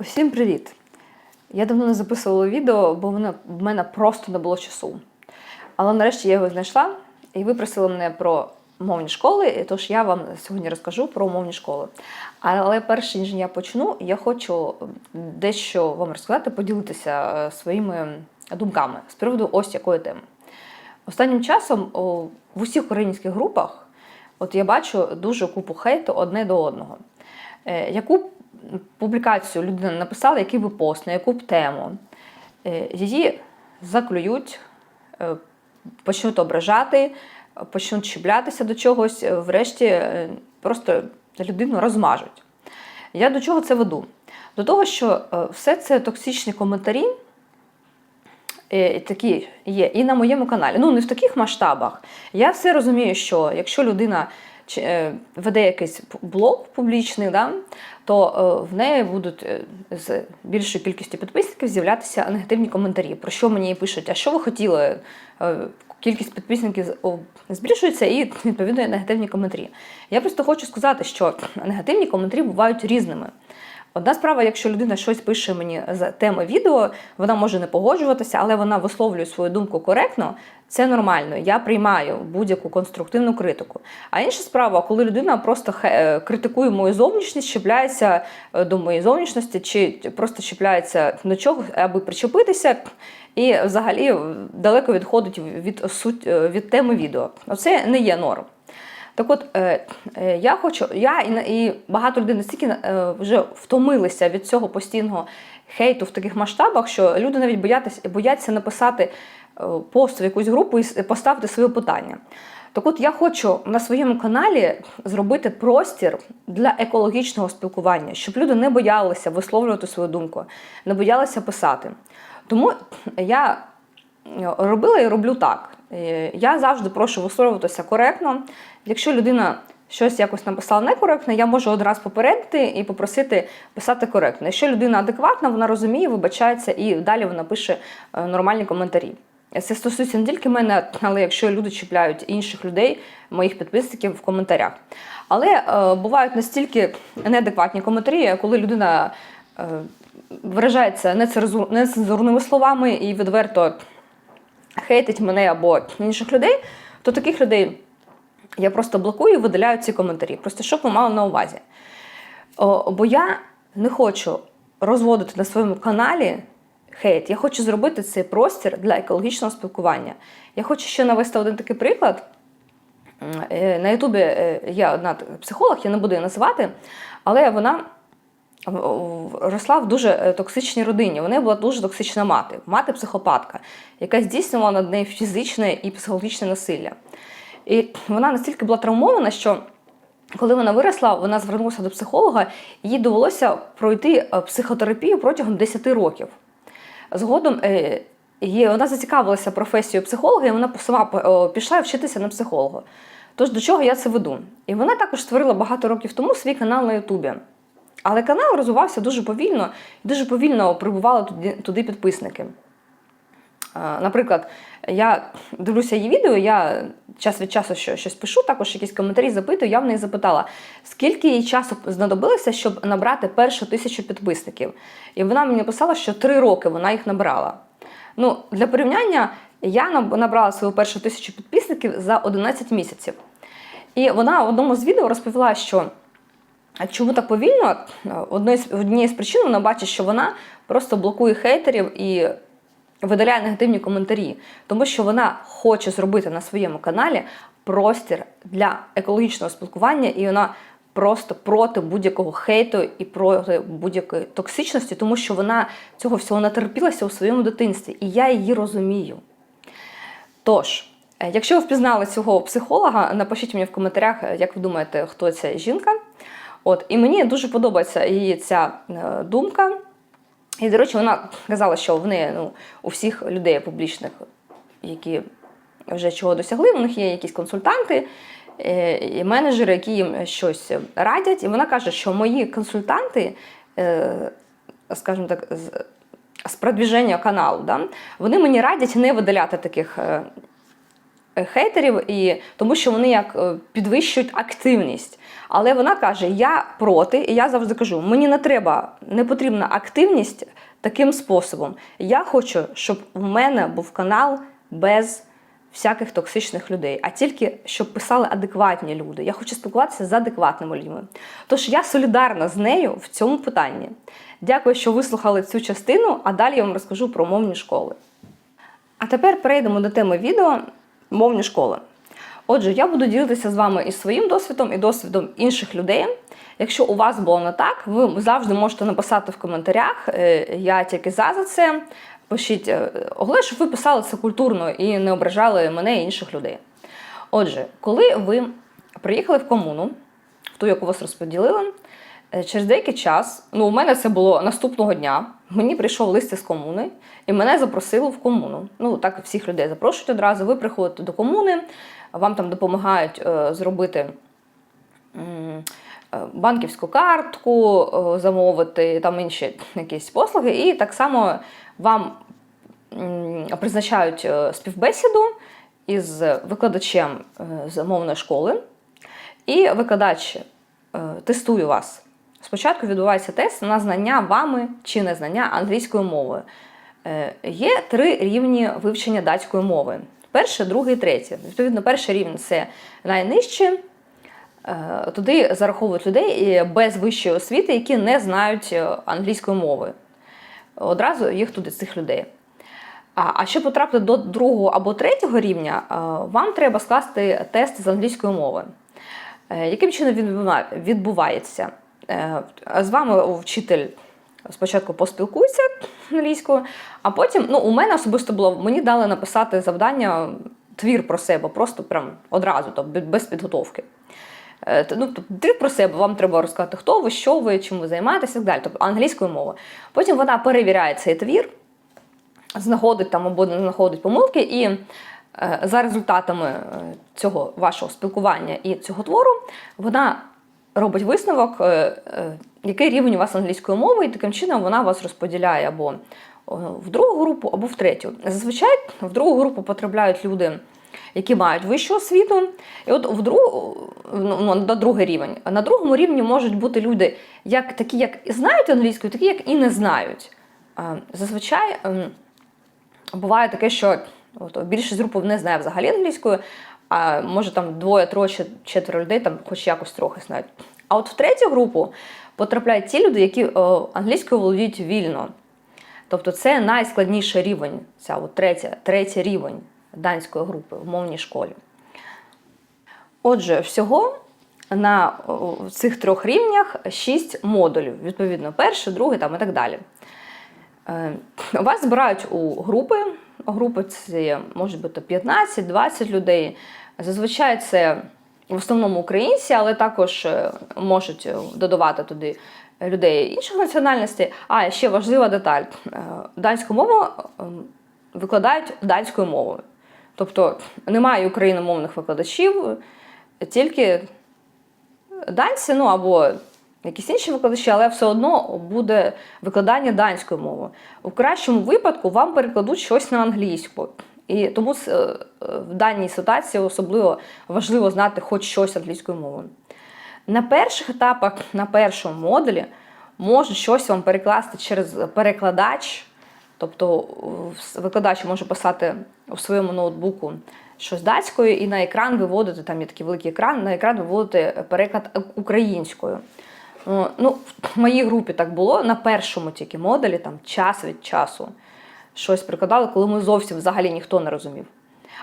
Всім привіт! Я давно не записувала відео, бо в мене просто не було часу. Але нарешті я його знайшла, і ви просили мене про мовні школи, тож я вам сьогодні розкажу про мовні школи. Але перш ніж я почну, я хочу дещо вам розказати, поділитися е, своїми думками з приводу ось якої теми. Останнім часом в усіх українських групах от я бачу дуже купу хейту одне до одного. Е, Яку публікацію людина написала, який би пост, на яку б тему, е, її заклюють, е, почнуть ображати, почнуть чіплятися до чогось, е, врешті просто людину розмажуть. Я до чого це веду? До того, що все це токсичні коментарі, такі є і на моєму каналі. Ну, не в таких масштабах. Я все розумію, що якщо людина веде якийсь блог публічний, да, то е, в неї будуть е, з більшою кількістю підписників з'являтися негативні коментарі. Про що мені пишуть, а що ви хотіли? Е, Кількість підписників збільшується і відповідно негативні коментарі. Я просто хочу сказати, що негативні коментарі бувають різними. Одна справа, якщо людина щось пише мені з теми відео, вона може не погоджуватися, але вона висловлює свою думку коректно. Це нормально. Я приймаю будь-яку конструктивну критику. А інша справа, коли людина просто е, критикує мою зовнішність, чіпляється е, до моєї зовнішності, чи просто чіпляється до чого, аби причепитися, і взагалі далеко відходить від суть е, від теми відео. Оце не є норм. Так от, е, е, я хочу, я і, і багато людей настільки е, вже втомилися від цього постійного хейту в таких масштабах, що люди навіть боятися, бояться написати пост в якусь групу і поставити своє питання. Так от я хочу на своєму каналі зробити простір для екологічного спілкування, щоб люди не боялися висловлювати свою думку, не боялися писати. Тому я робила і роблю так. Е, Я завжди прошу висловлюватися коректно. Якщо людина щось якось написала некоректно, я можу одразу попередити і попросити писати коректно. Якщо людина адекватна, вона розуміє, вибачається і далі вона пише е, нормальні коментарі. Це стосується не тільки мене, але якщо люди чіпляють інших людей, моїх підписників в коментарях. Але е, бувають настільки неадекватні коментарі, коли людина е, виражається нецензурними словами і відверто хейтить мене або інших людей, то таких людей я просто блокую і видаляю ці коментарі. Просто щоб ви мали на увазі. О, бо я не хочу розводити на своєму каналі хейт. Я хочу зробити цей простір для екологічного спілкування. Я хочу ще навести один такий приклад. Е, На Ютубі е, є одна психолог, я не буду її називати, але вона росла в дуже е, токсичній родині. Неї була дуже токсична мати, мати-психопатка, яка здійснювала над нею фізичне і психологічне насилля. І вона настільки була травмована, що коли вона виросла, вона звернулася до психолога, їй довелося пройти е, психотерапію протягом 10 років. Згодом е, вона зацікавилася професією психолога, і вона сама пішла вчитися на психолога. Тож до чого я це веду? І вона також створила багато років тому свій канал на Ютубі. Але канал розвивався дуже повільно, дуже повільно прибували туди, туди підписники. Е, Наприклад, я дивлюся її відео, я час від часу щось пишу, також якісь коментарі запитую. Я в неї запитала, скільки їй часу знадобилося, щоб набрати першу тисячу підписників. І вона мені написала, що три роки вона їх набрала. Ну, для порівняння, я набрала свою першу тисячу підписників за 11 місяців. І вона в одному з відео розповіла, що чому так повільно? З, однією з причин вона бачить, що вона просто блокує хейтерів і видаляє негативні коментарі, тому що вона хоче зробити на своєму каналі простір для екологічного спілкування, і вона просто проти будь-якого хейту і проти будь-якої токсичності, тому що вона цього всього натерпілася у своєму дитинстві, і я її розумію. Тож, е, якщо ви впізнали цього психолога, напишіть мені в коментарях, е, як ви думаєте, хто ця жінка. От, і мені дуже подобається її ця е, думка. І, до речі, вона казала, що в неї ну, у всіх людей публічних, які вже чого досягли, у них є якісь консультанти е, і менеджери, які їм щось радять. І вона каже, що мої консультанти, е, скажімо так, з, продвіження каналу, да, вони мені радять не видаляти таких хейтерів, і тому що вони як е, підвищують активність. Але вона каже: я проти, і я завжди кажу: мені не треба, не потрібна активність таким способом. Я хочу, щоб в мене був канал без всяких токсичних людей, а тільки щоб писали адекватні люди. Я хочу спілкуватися з адекватними людьми. Тож я солідарна з нею в цьому питанні. Дякую, що вислухали цю частину, а далі я вам розкажу про мовні школи. А тепер перейдемо до теми відео мовні школи. Отже, я буду ділитися з вами і своїм досвідом, і досвідом інших людей. Якщо у вас було не так, ви завжди можете написати в коментарях. Е, Я тільки за це. Пишіть, е, головне, щоб ви писали це культурно і не ображали мене і інших людей. Отже, коли ви приїхали в комуну, в ту, яку вас розподілили, через деякий час, ну у мене це було наступного дня. Мені прийшов лист із комуни, і мене запросили в комуну. Ну так всіх людей запрошують одразу. Ви приходите до комуни, вам там допомагають е, зробити. е, Банківську картку е, замовити, там інші якісь послуги, і так само вам призначають е, співбесіду із викладачем е, з мовної школи, і викладач е, тестує вас. Спочатку відбувається тест на знання вами чи незнання англійської мови. Е, Є три рівні вивчення датської мови: перший, другий, третій. Відповідно, перший рівень це найнижче. Е, Туди зараховують людей е, без вищої освіти, які не знають англійської мови. Одразу їх туди, цих людей. А, щоб потрапити до другого або третього рівня, вам треба скласти тест з англійської мови. Яким чином він відбувається? Е, З вами вчитель спочатку поспілкується англійською, а потім, ну, у мене особисто було, мені дали написати завдання, твір про себе, просто прям одразу, тобто без підготовки. Е, Ну, тобто, твір про себе, вам треба розказати, хто ви, що ви, чим ви займаєтесь і так далі. Тобто англійською мовою. Потім вона перевіряє цей твір, знаходить там або не знаходить помилки, і е, за результатами цього вашого спілкування і цього твору вона робить висновок, е, е, який рівень у вас англійської мови, і таким чином вона вас розподіляє або е, в другу групу, або в третю. Зазвичай в другу групу потрапляють люди. Які мають вищу освіту, і от в другу, ну, ну, на другий рівень. На другому рівні можуть бути люди, як такі, як і знають англійську, такі, як і не знають. Зазвичай ем, буває таке, що от, більшість групи не знає взагалі англійською, а може там двоє, троє, четверо людей там хоч якось трохи знають. А от в третю групу потрапляють ті люди, які е, англійською володіють вільно. Тобто це найскладніший рівень, ця от третя, третій рівень данської групи в мовній школі. Отже, всього на цих трьох рівнях шість модулів, відповідно, перший, другий там і так далі. Е, Вас збирають у групи. Групи це може бути 15-20 людей. Зазвичай це в основному українці, але також е, можуть додавати туди людей інших національностей. А ще важлива деталь: Е, данську мову е, викладають данською мовою. Тобто немає україномовних викладачів, тільки данці, ну або якісь інші викладачі, але все одно буде викладання данською мовою. У кращому випадку вам перекладуть щось на англійську. І тому е, в даній ситуації особливо важливо знати хоч щось англійською мовою. На перших етапах, на першому модулі, можуть щось вам перекласти через перекладач. Тобто е, викладач може писати у своєму ноутбуку щось датською, і на екран виводити, там є такий великий екран, на екран виводити переклад українською. Ну, в моїй групі так було на першому тільки модулі, там час від часу щось прикладали, коли ми зовсім взагалі ніхто не розумів.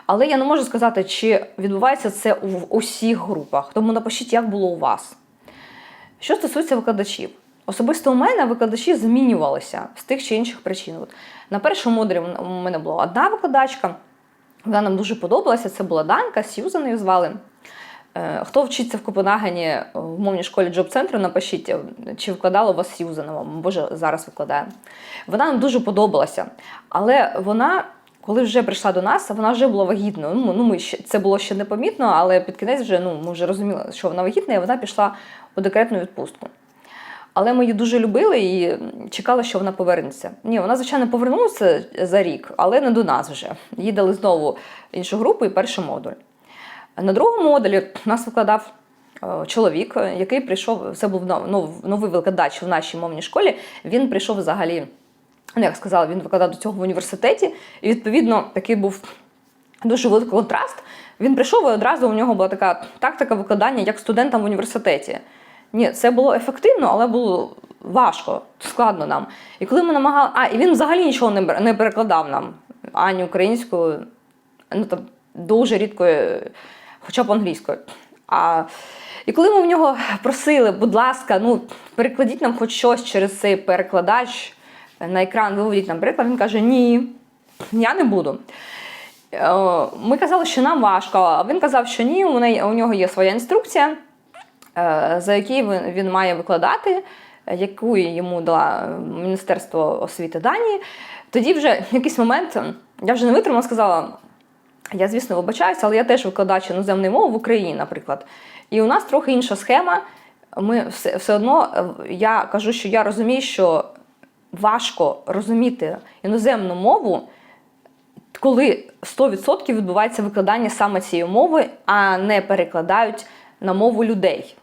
Але я не можу сказати, чи відбувається це в усіх групах. Тому напишіть, як було у вас. Що стосується викладачів, особисто у мене викладачі змінювалися з тих чи інших причин. От на першому модулі у мене була одна викладачка, вона нам дуже подобалася. Це була Данка, Сьюзан її звали. Е, Хто вчиться в Копенгагені е, в мовній школі Джоб центру, напишіть, е, чи викладала у вас Сьюзанова, боже, зараз викладає. Вона нам дуже подобалася. Але вона, коли вже прийшла до нас, вона вже була вагітною. Ну, ну ми це було ще непомітно, але під кінець вже ну, ми вже розуміли, що вона вагітна, і вона пішла у декретну відпустку. Але ми її дуже любили і чекали, що вона повернеться. Ні, вона, звичайно, повернулася за рік, але не до нас вже. Їй дали знову іншу групу і перший модуль. На другому модулі нас викладав е, чоловік, який прийшов, це був нов- нов- новий викладач в нашій мовній школі. Він прийшов взагалі, ну як сказала, він викладав до цього в університеті, і відповідно такий був дуже великий контраст. Він прийшов і одразу у нього була така тактика викладання як студентам в університеті. Ні, це було ефективно, але було важко, складно нам. І коли ми намагали. А, і він взагалі нічого не, не перекладав нам, ані українською, ну там дуже рідко, е, хоча б англійською. А, і коли ми в нього просили, будь ласка, ну перекладіть нам хоч щось через цей перекладач на екран, виведіть нам приклад, він каже: Ні, я не буду. Е, Ми казали, що нам важко, а він казав, що ні, у нього є своя інструкція, е, за який він, має викладати, яку йому дала Міністерство освіти Данії. Тоді вже в якийсь момент я вже не витримала, сказала: я, звісно, вибачаюся, але я теж викладач іноземної мови в Україні, наприклад. І у нас трохи інша схема. Ми все, все одно е, я кажу, що я розумію, що важко розуміти іноземну мову, коли 100% відбувається викладання саме цієї мови, а не перекладають на мову людей.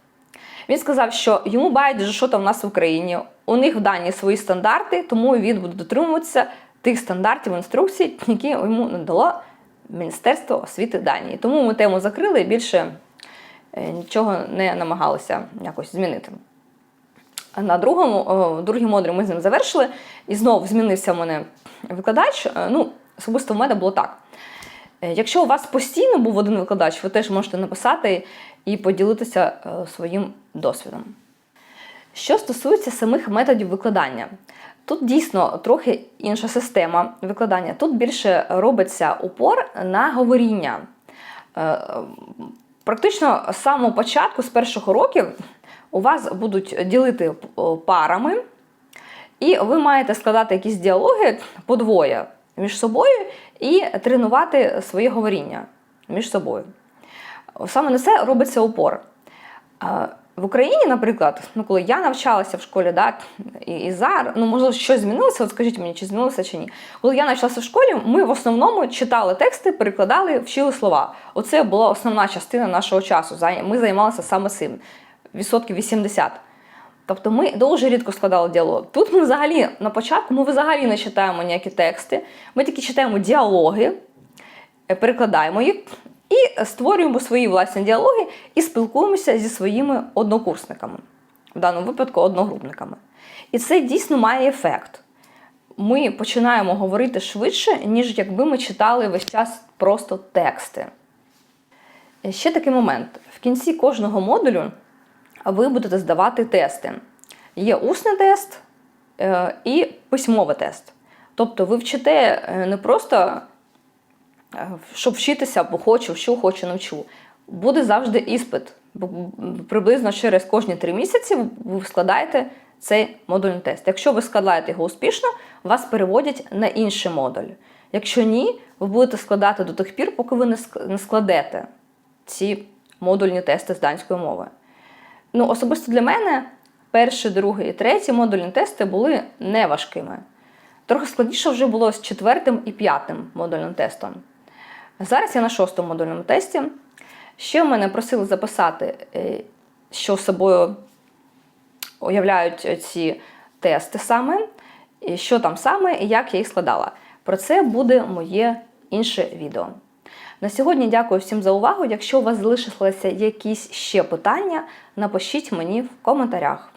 Він сказав, що йому байдуже, що там в нас в Україні. У них в Данії свої стандарти, тому він буде дотримуватися тих стандартів інструкцій, які йому надало Міністерство освіти Данії. Тому ми тему закрили і більше е, нічого не намагалися якось змінити. На другому, о, другий модуль ми з ним завершили, і знову змінився в мене викладач. Е, Ну, особисто в мене було так. Е, Якщо у вас постійно був один викладач, ви теж можете написати і поділитися своїм досвідом. Що стосується самих методів викладання, тут дійсно трохи інша система викладання. Тут більше робиться упор на говоріння. Е, Практично з самого початку, з перших років, у вас будуть ділити парами, і ви маєте складати якісь діалоги по двоє між собою і тренувати своє говоріння між собою. Саме на це робиться упор. В Україні, наприклад, ну коли я навчалася в школі, да, і, і зараз, ну можливо, щось змінилося, от скажіть мені, чи змінилося чи ні. Коли я навчалася в школі, ми в основному читали тексти, перекладали, вчили слова. Оце була основна частина нашого часу. Ми займалися саме цим. Відсотків 80. Тобто ми дуже рідко складали діалог. Тут ми взагалі на початку ми взагалі не читаємо ніякі тексти. Ми тільки читаємо діалоги, е, перекладаємо їх і створюємо свої власні діалоги і спілкуємося зі своїми однокурсниками, в даному випадку одногрупниками. І це дійсно має ефект. Ми починаємо говорити швидше, ніж якби ми читали весь час просто тексти. Ще такий момент: в кінці кожного модулю ви будете здавати тести. Є усний тест е, і письмовий тест. Тобто ви вчите е, не просто, щоб вчитися, бо хочу, вчу, хочу, навчу. Буде завжди іспит. Приблизно через кожні три місяці ви складаєте цей модульний тест. Якщо ви складаєте його успішно, вас переводять на інший модуль. Якщо ні, ви будете складати до тих пір, поки ви не складете ці модульні тести з данської мови. Ну, особисто для мене перший, другий і третій модульні тести були неважкими. Трохи складніше вже було з четвертим і п'ятим модульним тестом. Зараз я на шостому модульному тесті. Ще в мене просили записати, е, що собою уявляють ці тести саме, і що там саме і як я їх складала. Про це буде моє інше відео. На сьогодні дякую всім за увагу. Якщо у вас залишилися якісь ще питання, напишіть мені в коментарях.